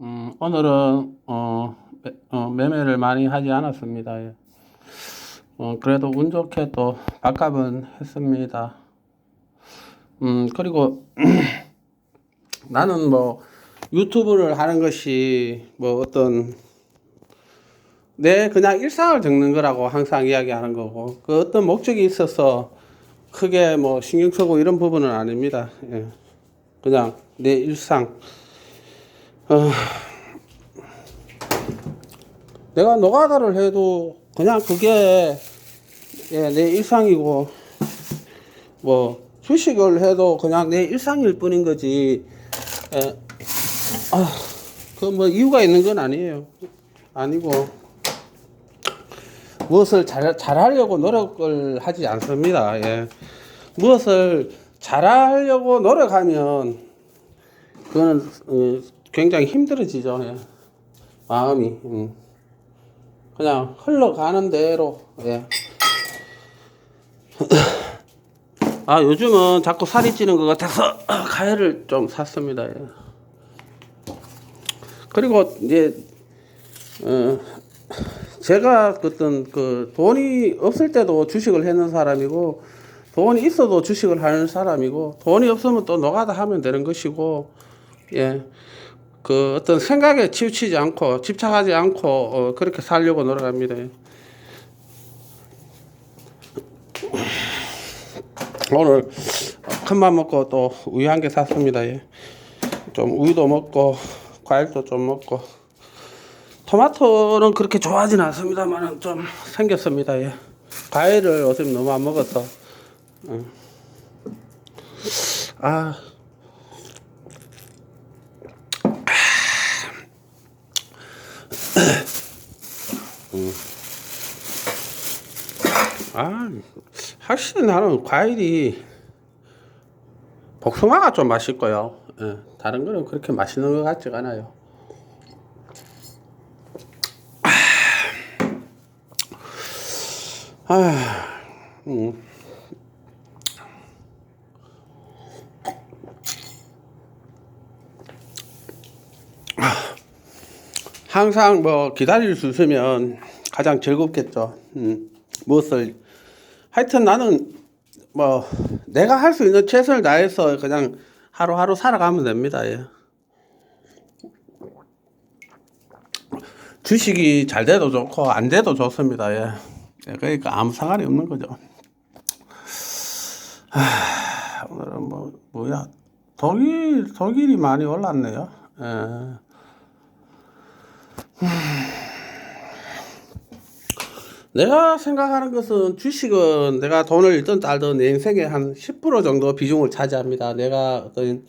음, 오늘은 어, 매, 어, 매매를 많이 하지 않았습니다. 예. 어, 그래도 운 좋게 또 밥값은 했습니다. 음, 그리고 나는 뭐 유튜브를 하는 것이 뭐 어떤 내 그냥 일상을 적는 거라고 항상 이야기하는 거고 그 어떤 목적이 있어서 크게 뭐 신경 쓰고 이런 부분은 아닙니다. 예. 그냥 내 일상 어, 내가 노가다를 해도 그냥 그게 예, 내 일상이고 뭐 주식을 해도 그냥 내 일상일 뿐인 거지 예, 아, 그뭐 이유가 있는 건 아니에요. 아니고 무엇을 잘 잘하려고 노력을 하지 않습니다. 예. 무엇을 잘하려고 노력하면 그거는 어, 굉장히 힘들어지죠. 예. 마음이 음. 그냥 흘러가는 대로 예. 아 요즘은 자꾸 살이 찌는 것 같아서 가해를 좀 샀습니다. 예. 그리고 이제 어, 제가 어떤 그 돈이 없을 때도 주식을 했는 사람이고 돈이 있어도 주식을 하는 사람이고 돈이 없으면 또 노가다 하면 되는 것이고 예. 그 어떤 생각에 치우치지 않고 집착하지 않고 어, 그렇게 살려고 노력합니다. 오늘 큰 맘 먹고 또 우유 한 개 샀습니다. 예. 좀 우유도 먹고 과일도 좀 먹고 토마토는 그렇게 좋아하진 않습니다만 좀 생겼습니다. 예. 과일을 요즘 너무 안 먹어서 어. 아 아, 확실히 나는 과일이 복숭아가 좀 맛있고요. 예, 다른 거는 그렇게 맛있는 것 같지가 않아요. 아, 음. 항상 뭐 기다릴 수 있으면 가장 즐겁겠죠. 음, 무엇을 하여튼 나는 뭐 내가 할 수 있는 최선을 다해서 그냥 하루하루 살아가면 됩니다. 예. 주식이 잘 돼도 좋고 안 돼도 좋습니다. 예. 예, 그러니까 아무 상관이 없는 거죠. 하, 오늘은 뭐 뭐야 독일 독일이 많이 올랐네요. 예. 내가 생각하는 것은 주식은 내가 돈을 잃든 딸든 내 인생의 한 10% 정도 비중을 차지합니다. 내가 어떤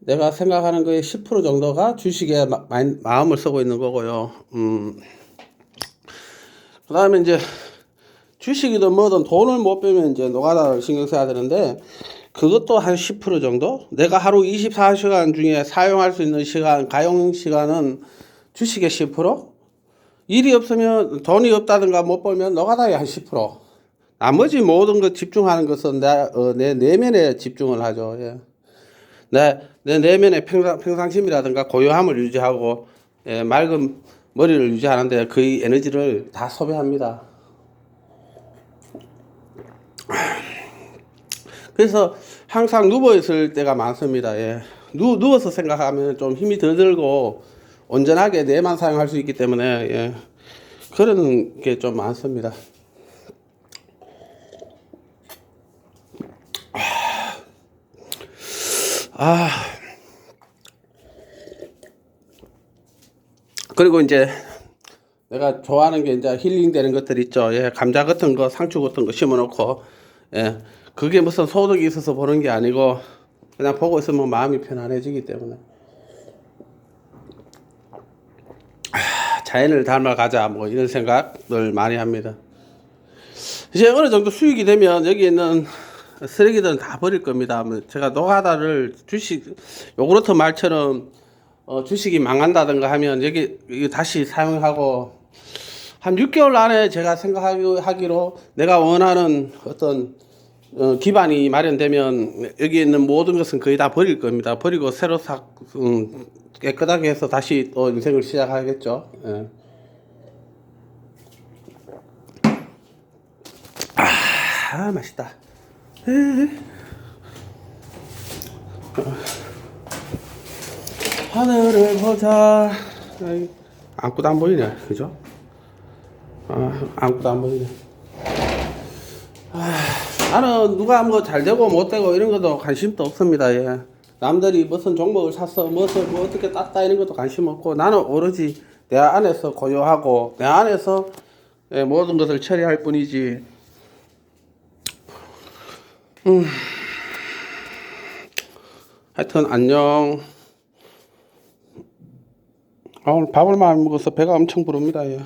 내가 생각하는 거의 10% 정도가 주식에 마, 마 음을 쓰고 있는 거고요. 음. 그다음에 이제 주식이든 뭐든 돈을 못 빼면 이제 노가다를 신경 써야 되는데 그것도 한 10% 정도? 내가 하루 24시간 중에 사용할 수 있는 시간, 가용 시간은 주식의 10%? 일이 없으면 돈이 없다든가 못 벌면 노가다의 한 10%. 나머지 모든 것 집중하는 것은 내, 어, 내 내면에 집중을 하죠. 예. 내, 내 내면의 평상, 평상심이라든가 고요함을 유지하고 예, 맑은 머리를 유지하는데 그 에너지를 다 소비합니다. 그래서 항상 누워 있을 때가 많습니다. 예. 누, 누워서 생각하면 좀 힘이 더 들고 온전하게 뇌만 사용할 수 있기 때문에 예. 그런 게 좀 많습니다. 아 그리고 이제 내가 좋아하는 게 이제 힐링 되는 것들 있죠. 예, 감자 같은 거, 상추 같은 거 심어 놓고, 예, 그게 무슨 소득이 있어서 보는 게 아니고, 그냥 보고 있으면 마음이 편안해지기 때문에. 자연을 닮아가자 뭐 이런 생각을 많이 합니다. 이제 어느 정도 수익이 되면 여기 있는 쓰레기들은 다 버릴 겁니다. 뭐 제가 노가다를 주식 요구르트 말처럼 어, 주식이 망한다든가 하면 여기 다시 사용하고 한 6개월 안에 제가 생각하기로 내가 원하는 어떤 어, 기반이 마련되면 여기 있는 모든 것은 거의 다 버릴 겁니다. 버리고 새로 사, 음, 깨끗하게 해서 다시 또 인생을 시작하겠죠. 예. 아, 맛있다. 하늘을 보자. 아무것도 안 보이네, 그죠? 아, 아무것도 안 보이네. 아, 나는 누가 뭐 잘 되고 못 되고 이런 것도 관심도 없습니다. 예. 남들이 무슨 종목을 샀어, 무엇을 뭐 어떻게 땄다 이런 것도 관심 없고 나는 오로지 내 안에서 고요하고 내 안에서 예, 모든 것을 처리할 뿐이지. 음. 하여튼 안녕. 아, 오늘 밥을 많이 먹어서 배가 엄청 부릅니다. 예.